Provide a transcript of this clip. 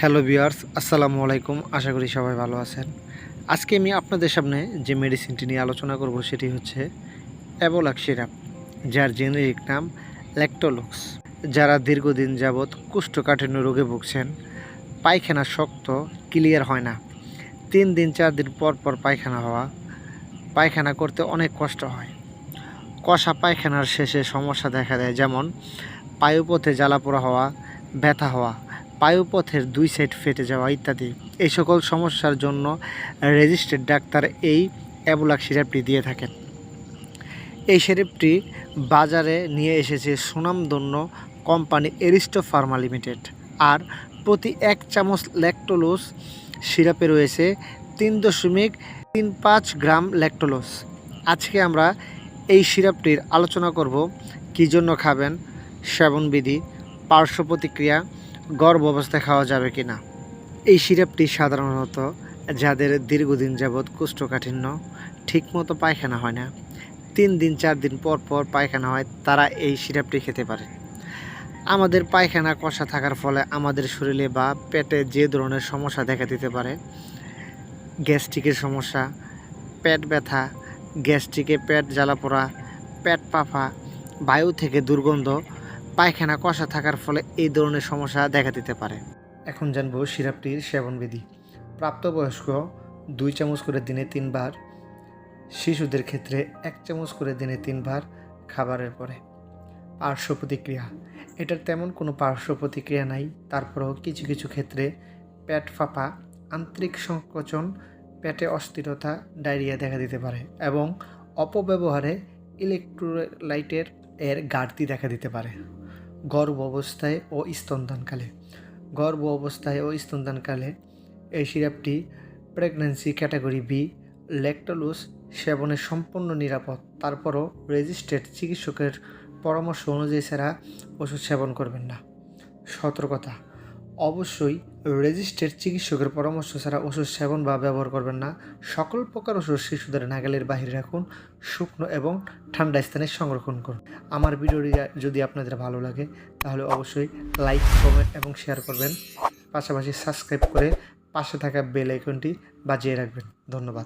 Hello বিয়ার্স আসসালামু আলাইকুম। আশা করি সবাই ভালো আছেন। আজকে আমি আপনাদের সামনে যে মেডিসিনটি নিয়ে আলোচনা করব সেটি হচ্ছে অ্যাবোলাক সিরাপ যার জেনেরিক নাম ল্যাক্টোলুক্স। যারা দীর্ঘদিন যাবৎ কুষ্ঠকাঠিন্য রোগে ভুগছেন, পায়খানা শক্ত, ক্লিয়ার হয় না। তিন দিন, চার দিন পর পর পায়খানা হওয়া, পায়খানা করতে অনেক কষ্ট হয়। কষা পায়খানার শেষে সমস্যা দেখা দেয়, যেমন পায়ুপথে জ্বালাপোড়া হওয়া, ব্যথা হওয়া পায়ুপথের দুই সাইড ফেটে যাওয়া ইত্যাদি। এই সকল সমস্যার জন্য রেজিস্টার্ড ডাক্তার এই অ্যাবুলাক সিরাপটি দিয়ে থাকেন। এই সিরাপটি বাজারে নিয়ে এসেছে সুনামধন্য কোম্পানি এরিস্টো ফার্মা লিমিটেড। আর প্রতি এক চামচ ল্যাক্টোলোস সিরাপে রয়েছে তিন দশমিক তিন পাঁচ গ্রাম ল্যাক্টোলোস আজকে আমরা এই সিরাপটির আলোচনা করব, কী জন্য খাবেন, সেবনবিধি, পার্শ্ব প্রতিক্রিয়া গর্ভ অবস্থায় খাওয়া যাবে কি না এই সিরাপটি সাধারণত যাদের দীর্ঘদিন যাবৎ কোষ্ঠকাঠিন্য ঠিকমতো পায়খানা হয় না, তিন দিন, চার দিন পর পর পায়খানা হয়, তারা এই সিরাপটি খেতে পারে। আমাদের পায়খানা কষা থাকার ফলে আমাদের শরীরে বা পেটে যে ধরনের সমস্যা দেখা দিতে পারে, গ্যাস্ট্রিকের সমস্যা, পেট ব্যথা, গ্যাস্ট্রিকে পেট জ্বালা পোড়া, পেট পাফা বায়ু থেকে দুর্গন্ধ পায়খানা কষা থাকার ফলে এই ধরনের সমস্যা দেখা দিতে পারে। এখন জানব সিরাপটির সেবনবিধি। প্রাপ্তবয়স্ক দুই চামচ করে দিনে তিনবার, শিশুদের ক্ষেত্রে এক চামচ করে দিনে তিনবার খাবারের পরে। পার্শ্ব প্রতিক্রিয়া। এটার তেমন কোনো পার্শ্ব প্রতিক্রিয়া নাই, তারপরেও কিছু কিছু ক্ষেত্রে পেট ফাঁপা, আন্তরিক সংকোচন, পেটে অস্থিরতা, ডায়রিয়া দেখা দিতে পারে এবং অপব্যবহারে ইলেকট্রোলাইটের এর ঘাটতি দেখা দিতে পারে। গর্ভ অবস্থায় ও স্তনদানকালে। গর্ভ অবস্থায় ও স্তনদানকালে এই সিরাপটি প্রেগন্যান্সি ক্যাটাগরি বি ল্যাক্টোলুস সেবনে সম্পূর্ণ নিরাপদ। তারপরও রেজিস্ট্রেড চিকিৎসকের পরামর্শ অনুযায়ী ছাড়া ওষুধ সেবন করবেন না। সতর্কতা। অবশ্যই রেজিস্টার্ড চিকিৎসকের পরামর্শ ছাড়া ওষুধ সেবন বা ব্যবহার করবেন না। সকল প্রকার ওষুধ শিশুদের নাগালের বাহিরে রাখুন, শুকনো এবং ঠান্ডা স্থানে সংরক্ষণ করুন। আমার ভিডিওটি যদি আপনাদের ভালো লাগে, তাহলে অবশ্যই লাইক, কমেন্ট এবং শেয়ার করবেন। পাশাপাশি সাবস্ক্রাইব করে পাশে থাকা বেল আইকনটি বাজিয়ে রাখবেন। ধন্যবাদ।